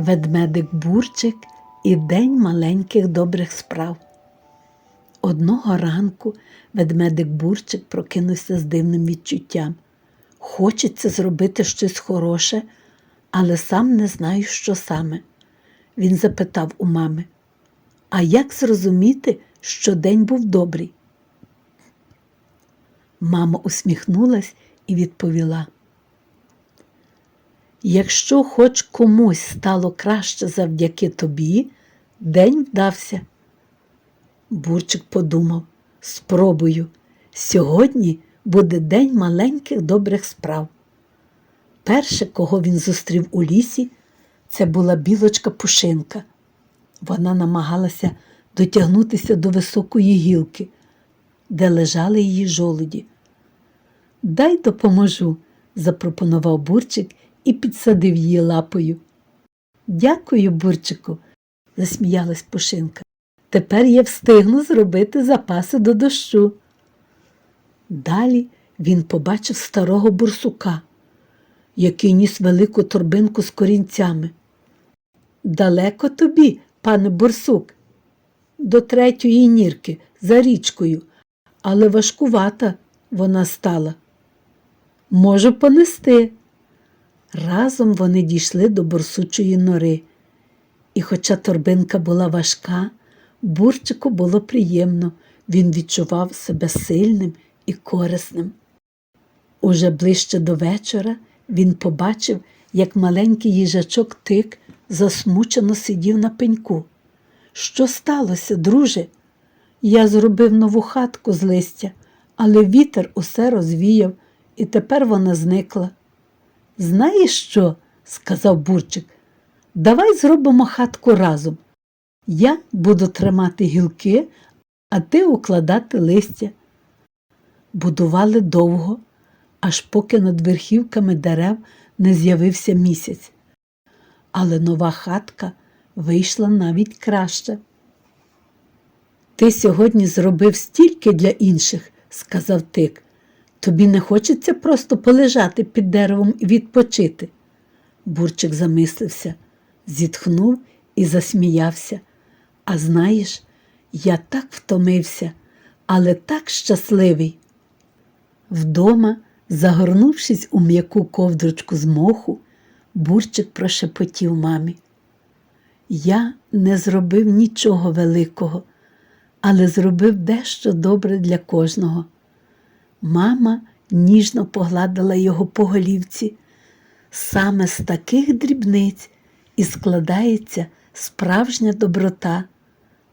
Ведмедик Бурчик і День маленьких добрих справ. Одного ранку ведмедик Бурчик прокинувся з дивним відчуттям. Хочеться зробити щось хороше, але сам не знаю, що саме. Він запитав у мами, а як зрозуміти, що день був добрий? Мама усміхнулась і відповіла. Якщо хоч комусь стало краще завдяки тобі, день вдався. Бурчик подумав, спробую. Сьогодні буде день маленьких добрих справ. Перше, кого він зустрів у лісі, це була білочка Пушинка. Вона намагалася дотягнутися до високої гілки, де лежали її жолуді. Дай допоможу, запропонував бурчик і підсадив її лапою. Дякую, бурчику, засміялась Пушинка. Тепер я встигну зробити запаси до дощу. Далі він побачив старого бурсука, який ніс велику торбинку з корінцями. Далеко тобі, пане бурсук, до третьої нірки за річкою, але важкувата вона стала. Можу понести. Разом вони дійшли до борсучої нори, і, хоча торбинка була важка, бурчику було приємно, він відчував себе сильним і корисним. Уже ближче до вечора він побачив, як маленький їжачок тик засмучено сидів на пеньку. Що сталося, друже? Я зробив нову хатку з листя, але вітер усе розвіяв, і тепер вона зникла. Знаєш що? сказав бурчик. Давай зробимо хатку разом. Я буду тримати гілки, а ти укладати листя. Будували довго, аж поки над верхівками дерев не з'явився місяць. Але нова хатка вийшла навіть краще. Ти сьогодні зробив стільки для інших, сказав тик. Тобі не хочеться просто полежати під деревом і відпочити. Бурчик замислився, зітхнув і засміявся. А знаєш, я так втомився, але так щасливий. Вдома, загорнувшись у м'яку ковдручку з моху, бурчик прошепотів мамі. Я не зробив нічого великого, але зробив дещо добре для кожного. Мама ніжно погладила його по голівці. Саме з таких дрібниць і складається справжня доброта.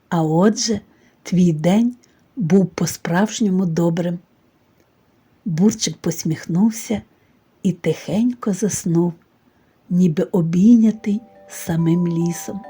А отже, твій день був по-справжньому добрим. Бурчик посміхнувся і тихенько заснув, ніби обійнятий самим лісом.